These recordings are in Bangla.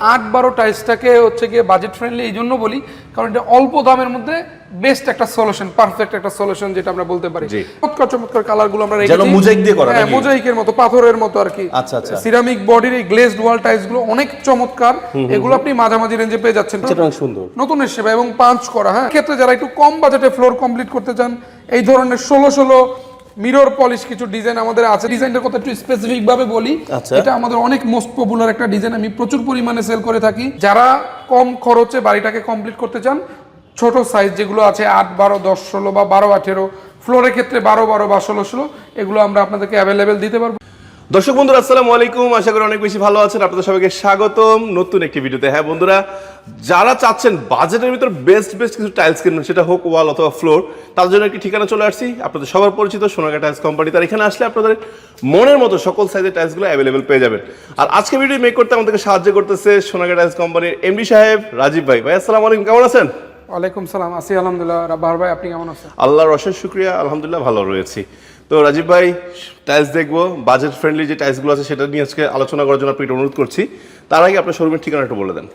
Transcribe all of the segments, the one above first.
আট বারো টাইলসটাকে হচ্ছে গিয়ে বাজেট ফ্রেন্ডলি এই জন্য বলি কারণ এটা অল্প দামের মধ্যে বেস্ট একটা সলিউশন পারফেক্ট একটা সলিউশন যেটা আমরা বলতে পারি। চমৎকার চমৎকার কালারগুলো আমরা যেন মোজাইক দিয়ে করা হ্যাঁ? মোজাইকের মতো পাথরের মতো আর কি। আচ্ছা, আচ্ছা। সিরামিক বডির এই গ্লেজড ওয়াল টাইলসগুলো অনেক চমৎকার। এগুলো আপনি মাঝামাঝি রেঞ্জে পেয়ে যাচ্ছেন। সুন্দর। নতুন সেবা এবং পাঁচ করা হ্যাঁ। ক্ষেত্রে যারা একটু কম বাজেটে ফ্লোর কমপ্লিট করতে চান এই ধরনের ষোলো ষোলো মিরর পলিশ কিছু ডিজাইন আমাদের আছে। ডিজাইনটার কথা একটু স্পেসিফিক ভাবে বলি। আচ্ছা। এটা আমাদের অনেক মোস্ট পপুলার একটা ডিজাইন আমি প্রচুর পরিমাণে সেল করে থাকি। যারা কম খরচে বাড়িটাকে কমপ্লিট করতে চান ছোট সাইজ যেগুলো আছে আট বারো দশ ষোলো বা বারো আঠেরো ফ্লোরের ক্ষেত্রে বারো বারো বা ষোলো ষোলো এগুলো আমরা আপনাদেরকে অ্যাভেলেবেল দিতে পারব। দর্শক বন্ধুরা আসসালামু আলাইকুম। আশা করি অনেক বেশি ভালো আছেন। আপনাদের সবাইকে স্বাগতম নতুন একটি ভিডিওতে। হ্যাঁ বন্ধুরা যারা চাচ্ছেন বাজেটের ভিতর বেস্ট বেস্ট কিছু টাইলস কিনবেন সেটা হোক ওয়াল অথবা ফ্লোর তার জন্য একটি ঠিকানা চলে আসছি আপনাদের সবার পরিচিত সোনাগা টাইলস কোম্পানি তার এখানে আসলে আপনাদের মনের মতো সকল সাইজের টাইলসগুলো অ্যাভেলেবেল পেয়ে যাবেন। আর আজকে ভিডিও মেক করতে আমাদেরকে সাহায্য করতেছে সোনাগা টাইলস কোম্পানির এমডি সাহেব রাজীব ভাই। ভাই আসসালামু আলাইকুম কেমন আছেন? ওয়ালাইকুম সালাম আসি আলহামদুলিল্লাহ। রাব্বাহ ভাই আপনি কেমন আছেন? আল্লাহর অশেষ শুক্রিয়া আলহামদুলিল্লাহ ভালো রয়েছি। তো রাজীব ভাই টাইলস দেখব বাজেট ফ্রেন্ডলি যে টাইলসগুলো আছে সেটা নিয়ে আজকে আলোচনা করার জন্য আপনাকে অনুরোধ করছি। তার আগে আপনার শোরুমের ঠিকানা একটু বলে দেন।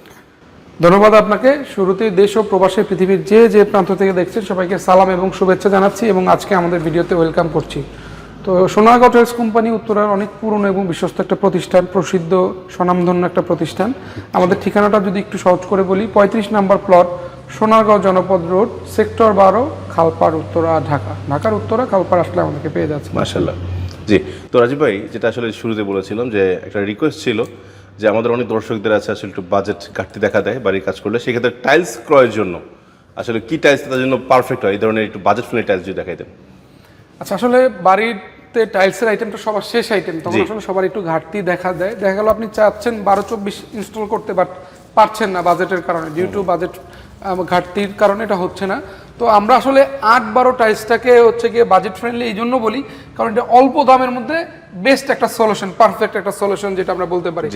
ধন্যবাদ আপনাকে। শুরুতেই দেশ ও প্রবাসে পৃথিবীর যে যে প্রান্ত থেকে দেখছেন, সবাইকে সালাম এবং শুভেচ্ছা জানাচ্ছি এবং আজকে আমাদের ভিডিওতে ওয়েলকাম করছি। তো সোনারগাঁও টাইলস কোম্পানি উত্তরার অনেক পুরনো এবং বিশ্বস্ত একটা প্রতিষ্ঠান, প্রসিদ্ধ, স্বনামধন্য একটা প্রতিষ্ঠান। আমাদের ঠিকানাটা যদি একটু সহজ করে বলি, পঁয়ত্রিশ নাম্বার প্লট, সোনারগাঁও জনপদ রোড, সেক্টর বারো, খালপাড়, উত্তরা, ঢাকা। ঢাকার উত্তরা, খালপাড় আসলে আমাদেরকে পেয়ে যাচ্ছে। মাশাল্লাহ জি, তো রাজীব ভাই, যেটা আসলে শুরুতে বলেছিলাম যে একটা রিকোয়েস্ট ছিল যে আমাদের অনেক দর্শকদের আছে আসলে একটু বাজেট ঘাটতি দেখা দেয় বাড়ির কাজ করলে সেক্ষেত্রে টাইলস ক্রয়ের জন্য। আসলে কি টাইলস তাদের জন্য পারফেক্ট হয়? এই ধরনের একটু বাজেট ফ্রেন্ডলি টাইলস যদি দেখাই দেন। আচ্ছা আসলে বাড়িতে টাইলসের আইটেমটা সবার শেষ আইটেম তখন আসলে সবার একটু ঘাটতি দেখা দেয়। দেখা গেল আপনি চাচ্ছেন বারো চব্বিশ ইনস্টল করতে বাট পারছেন না বাজেটের কারণে। ডিউ টু বাজেট ঘাটতির কারণে এটা হচ্ছে না। তো আমরা আসলে আট বারো টাইলসটাকে হচ্ছে গিয়ে বাজেট ফ্রেন্ডলি এই জন্য বলি কারণ এটা অল্প দামের মধ্যে বেস্ট একটা সলিউশন পারফেক্ট একটা সলিউশন যেটা আমরা বলতে পারি।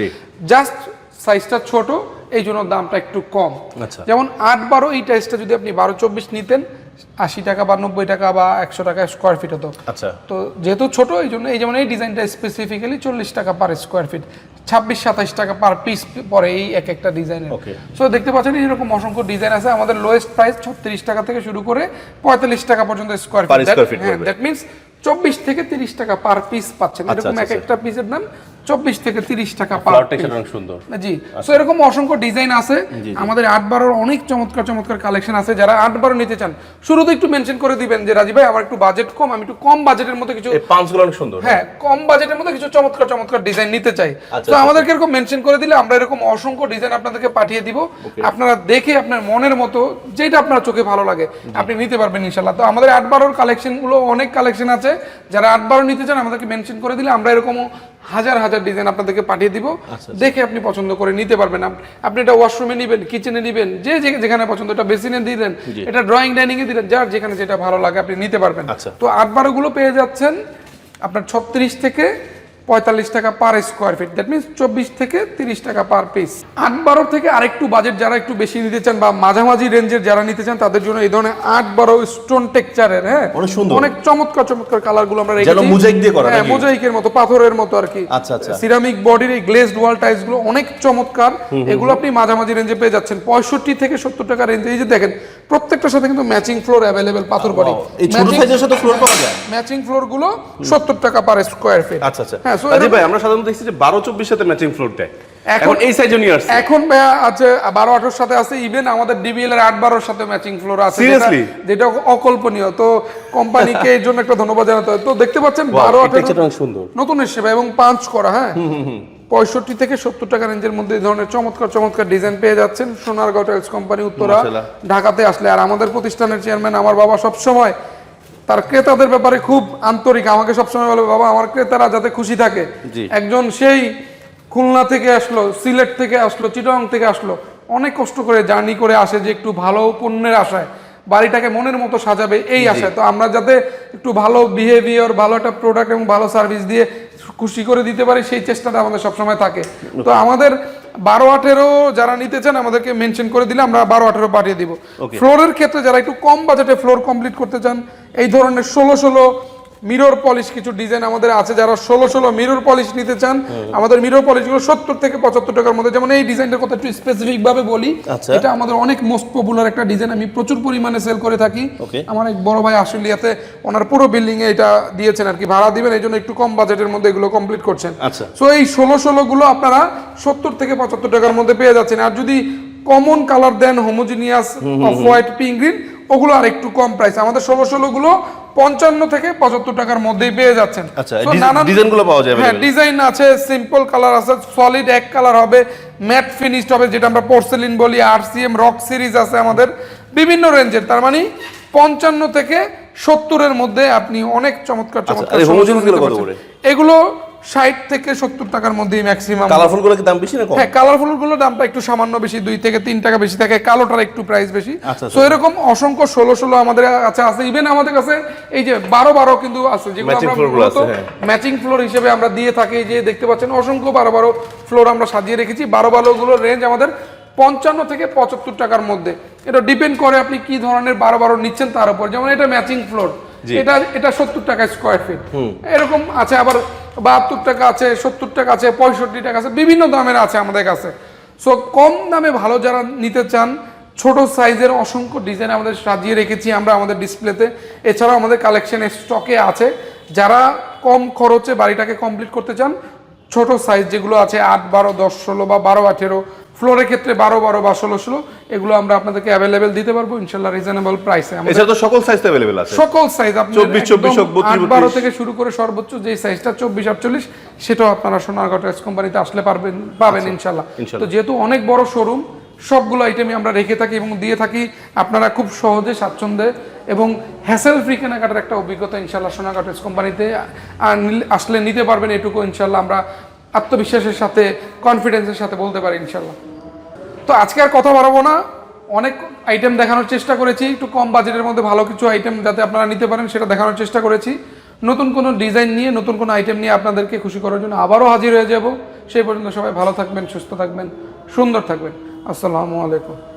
জাস্ট সাইজটা ছোট এই জন্য দামটা একটু কম। আচ্ছা। যেমন আট বারো এই টাইলসটা যদি আপনি বারো চব্বিশ নিতেন আশি টাকা বা নব্বই টাকা বা একশো টাকা স্কোয়ার ফিট হতো। আচ্ছা। তো যেহেতু ছোট এই জন্য এই যেমন এই ডিজাইনটা স্পেসিফিক্যালি চল্লিশ টাকা পার স্কোয়ার ফিট ছাব্বিশ সাতাইশ টাকা পার পিস পরে এই এক একটা ডিজাইনের. সো দেখতে পাচ্ছেন এরকম অসংখ্য ডিজাইন আছে। আমাদের লোয়েস্ট প্রাইস ছত্রিশ টাকা থেকে শুরু করে পঁয়তাল্লিশ টাকা পর্যন্ত স্কোয়ার ফিট হ্যাঁ। দ্যাট মিনস চব্বিশ থেকে তিরিশ টাকা পার পিস পাচ্ছেন। আচ্ছা, এরকম এক আচ্ছা, একটা পিসের দাম চব্বিশ থেকে তিরিশ টাকা সুন্দর। জি সো এরকম অসংখ্য ডিজাইন আছে। আমাদের আট বারোর অনেক চমৎকার চমৎকার কালেকশন আছে। যারা আট বারো নিতে চান শুরুতে একটু মেনশন করে দিবেন যে রাজীব ভাই আমার একটু বাজেট কম আমি একটু কম বাজেটের মধ্যে কিছু পাঁচগুলো অনেক সুন্দর। হ্যাঁ কম বাজেটের মধ্যে কিছু চমৎকার চমৎকার ডিজাইন নিতে চাই। আচ্ছা, তো আমাদেরকে এরকম মেনশন করে দিলে আমরা এরকম অসংখ্য ডিজাইন আপনাদেরকে পাঠিয়ে দিব। আপনারা দেখে আপনার মনের মতো যেটা আপনার চোখে ভালো লাগে আপনি নিতে পারবেন ইনশাল্লাহ তো আমাদের আট বারোর কালেকশনগুলো অনেক কালেকশন আছে। যারা আট বারো নিতে চান আমাদেরকে মেনশন করে দিলে আমরা এরকম হাজার হাজার ডিজাইন আপনাদেরকে পাঠিয়ে দিব। দেখে আপনি পছন্দ করে নিতে পারবেন। আপনি এটা ওয়াশরুমে নেবেন কিচেনে নেবেন যে যেখানে পছন্দ এটা বেসিনে দিলেন এটা ড্রয়িং ডাইনিং এ দিলেন যার যেখানে যেটা ভালো লাগে আপনি নিতে পারবেন। আচ্ছা। তো আট বারো পেয়ে যাচ্ছেন আপনার ছত্রিশ থেকে পঁয়তাল্লিশ টাকা per square feet that means চব্বিশ থেকে তিরিশ টাকা পার পিস আট বারো থেকে আরেকটু বাজেট যারা একটু বেশি নিতে চান বা মাঝামাঝি রেঞ্জের যারা নিতে চান তাদের জন্য এই ধরনের আট বারো স্টোন টেক্সচারের হ্যাঁ? অনেক সুন্দর। অনেক চমৎকার চমৎকার কালারগুলো আমরা যেন রেখেছি মোজাইক দিয়ে করা হ্যাঁ মোজাইকের মতো পাথরের মতো আর কি। আচ্ছা, আচ্ছা। সিরামিক বডির এই গ্লেজড ওয়াল টাইলসগুলো অনেক চমৎকার। এগুলো আপনি মাঝামাঝি রেঞ্জে পেয়ে যাচ্ছেন। পঁয়ষট্টি থেকে সত্তর টাকা রেঞ্জে এই যে দেখেন প্রত্যেকটার সাথে কিন্তু ম্যাচিং ফ্লোর অ্যাভেলেবেল পাথর বডি এই ছোট সাইজের সাথে ফ্লোর পাওয়া যায়? ম্যাচিং ফ্লোরগুলো সত্তর টাকা পার স্কোয়ার ফিট আচ্ছা আচ্ছা। হ্যাঁ রাজীব ভাই আমরা সাধারণত দেখছি যে বারো চব্বিশ সাথে ম্যাচিং ফ্লোর দেয় এখন- এই সাইজে নিয়ে আসছে। এখন ভাইয়া আছে বারো আঠারোর সাথে আছে ইভেন আমাদের ডিবিএল এর আট বারোর সাথে ম্যাচিং ফ্লোর আছে যেটা- Seriously? যেটা অকল্পনীয়। তো কোম্পানিকে এর জন্য একটা ধন্যবাদ জানাতে হয়। তো দেখতে পাচ্ছেন বারো আঠারো টেক্সচারটা অনেক সুন্দর। নতুনের সেবা এবং পাঁচ করা হ্যাঁ। পঁয়ষট্টি থেকে সত্তর টাকা রেঞ্জের মধ্যে এই ধরনের চমৎকার চমৎকার ডিজাইন পেয়ে যাচ্ছেন সোনারগাঁও টাইলস কোম্পানি উত্তরা ঢাকাতে আসলে। আর আমাদের প্রতিষ্ঠানের চেয়ারম্যান আমার বাবা সব সময় তার ক্রেতাদের ব্যাপারে খুব আন্তরিক। আমাকে সবসময় বলে বাবা আমার ক্রেতারা যাতে খুশি থাকে। একজন সেই খুলনা থেকে আসলো সিলেট থেকে আসলো চিটং থেকে আসলো অনেক কষ্ট করে জার্নি করে আসে যে একটু ভালো পণ্যের আশায়। বাড়িটাকে মনের মতো সাজাবে এই আশায়। তো আমরা যাতে একটু ভালো বিহেভিয়ার ভালো একটা প্রোডাক্ট এবং ভালো সার্ভিস দিয়ে খুশি করে দিতে পারি সেই চেষ্টাটা আমাদের সবসময় থাকে। তো আমাদের বারো আঠেরো যারা নিতে চান আমাদেরকে মেনশন করে দিলে আমরা বারো আঠেরো পাঠিয়ে দিব। ফ্লোরের ক্ষেত্রে যারা একটু কম বাজেটে ফ্লোর কমপ্লিট করতে চান এই ধরনের ষোলো ষোলো মিরর পলিশ কিছু ডিজাইন আমাদের আছে যারা ষোলো ষোলো মিরর পলিশ নিতে চান আমাদের মিরর পলিশগুলো সত্তর থেকে পঁচাত্তর টাকার মধ্যে যেমন এই ডিজাইনটার কথা একটু স্পেসিফিক ভাবে বলি আচ্ছা। এটা আমাদের অনেক মোস্ট পপুলার একটা ডিজাইন আমি প্রচুর পরিমাণে সেল করে থাকি। আমার এক বড় ভাই আশুলিয়াতে ওনার পুরো বিল্ডিং এ এটা দিয়েছেন আর কি ভাড়া দিবেন এই জন্য একটু কম বাজেটের মধ্যে এগুলো কমপ্লিট করছেন। আচ্ছা। সো এই ষোলো ষোলো গুলো আপনারা সত্তর থেকে পঁচাত্তর টাকার মধ্যে পেয়ে যাচ্ছেন। আর যদি কমন কালার দেন homogeneous off white pink green ওগুলো আর একটু কম প্রাইস আমাদের ষোলো ষোলো গুলো পঞ্চান্ন থেকে পঁচাত্তর টাকার মধ্যেই পেয়ে যাচ্ছেন আচ্ছা, ডিজাইনগুলো পাওয়া যাবে হ্যাঁ ডিজাইন আছে সিম্পল কালার আছে সলিড এক কালার হবে ম্যাট ফিনিশড হবে যেটা আমরা পোর্সেলিন বলি আর আরসিএম রক সিরিজ আছে আমাদের বিভিন্ন রেঞ্জের তার মানে পঞ্চান্ন থেকে সত্তরের মধ্যে আপনি অনেক চমৎকার চমৎকার আর এই solution homogeneous গুলো নিতে কত পারছেন। করে? এগুলো ষাট থেকে সত্তর টাকার মধ্যেই ম্যাক্সিমাম কালারফুলগুলো কি দাম বেশি না হ্যাঁ কালারফুলগুলো দামটা একটু সামান্য বেশি দুই থেকে তিন টাকা বেশি থাকে কালোটার একটু প্রাইস বেশি। আচ্ছা, তো এরকম অসংখ্য ষোলো ষোলো আমাদের কাছে আছে। ইভেন আমাদের কাছে এই যে বারো বারো কিন্তু আছে যেগুলো আমরা। ম্যাচিং ফ্লোর হিসেবে আমরা দিয়ে থাকি। যে দেখতে পাচ্ছেন অসংখ্য বারো বারো ফ্লোর আমরা সাজিয়ে রেখেছি। বারো বারো গুলোর রেঞ্জ আমাদের পঞ্চান্ন থেকে পঁচাত্তর টাকার মধ্যে। এটা ডিপেন্ড করে আপনি কি ধরনের বারো বারো নিচ্ছেন তার উপর। যেমন এটা ম্যাচিং ফ্লোর এটা এটা সত্তর টাকা স্কোয়ার ফিট এরকম আছে। আবার বাহাত্তর টাকা আছে, সত্তর টাকা আছে, পঁয়ষট্টি টাকা আছে, বিভিন্ন দামের আছে আমাদের কাছে। সো কম দামে ভালো যারা নিতে চান, ছোট সাইজের অসংখ্য ডিজাইন আমাদের সাজিয়ে রেখেছি আমরা আমাদের ডিসপ্লেতে এছাড়াও আমাদের কালেকশন স্টকে আছে। যারা কম খরচে বাড়িটাকে কমপ্লিট করতে চান, ছোট সাইজ যেগুলো আছে, আট, বারো, দশ, ষোলো বা বারো, আঠেরো ফ্লোরের ক্ষেত্রে বারো বারো বা ষোলো ষোলো এগুলো আমরা আপনাদেরকে অ্যাভেলেবেল দিতে পারব ইনশাল্লাহ রিজনেবল প্রাইসে এছাড়া তো সকল সাইজ অ্যাভেলেবেল আছে। সকল সাইজ আপনি 24, 24 হোক, 32, 8 বারো থেকে শুরু করে সর্বোচ্চ যে সাইজটা চব্বিশ আটচল্লিশ সেটাও আপনারা সোনারগাঁও টেক্স কোম্পানিতে আসলে পারবেন পাবেন ইনশাল্লাহ। ইনশাল্লাহ। তো যেহেতু অনেক বড় শোরুম সবগুলো আইটেমই আমরা রেখে থাকি এবং দিয়ে থাকি আপনারা খুব সহজে স্বাচ্ছন্দ্যে এবং হ্যাসেল ফ্রি কেনাকাটার একটা অভিজ্ঞতা ইনশাল্লাহ সোনারগাঁও টেক্স কোম্পানিতে আসলে নিতে পারবেন এটুকু ইনশাল্লাহ আমরা আত্মবিশ্বাসের সাথে কনফিডেন্সের সাথে বলতে পারি ইনশাল্লাহ তো আজকে আর কথা বাড়াবো না। অনেক আইটেম দেখানোর চেষ্টা করেছি, একটু কম বাজেটের মধ্যে ভালো কিছু আইটেম যাতে আপনারা নিতে পারেন, সেটা দেখানোর চেষ্টা করেছি। নতুন কোনো ডিজাইন নিয়ে, নতুন কোনো আইটেম নিয়ে আপনাদেরকে খুশি করার জন্য আবারও হাজির হয়ে যাব। সেই পর্যন্ত সবাই ভালো থাকবেন, সুস্থ থাকবেন, সুন্দর থাকবেন। আসসালামু আলাইকুম।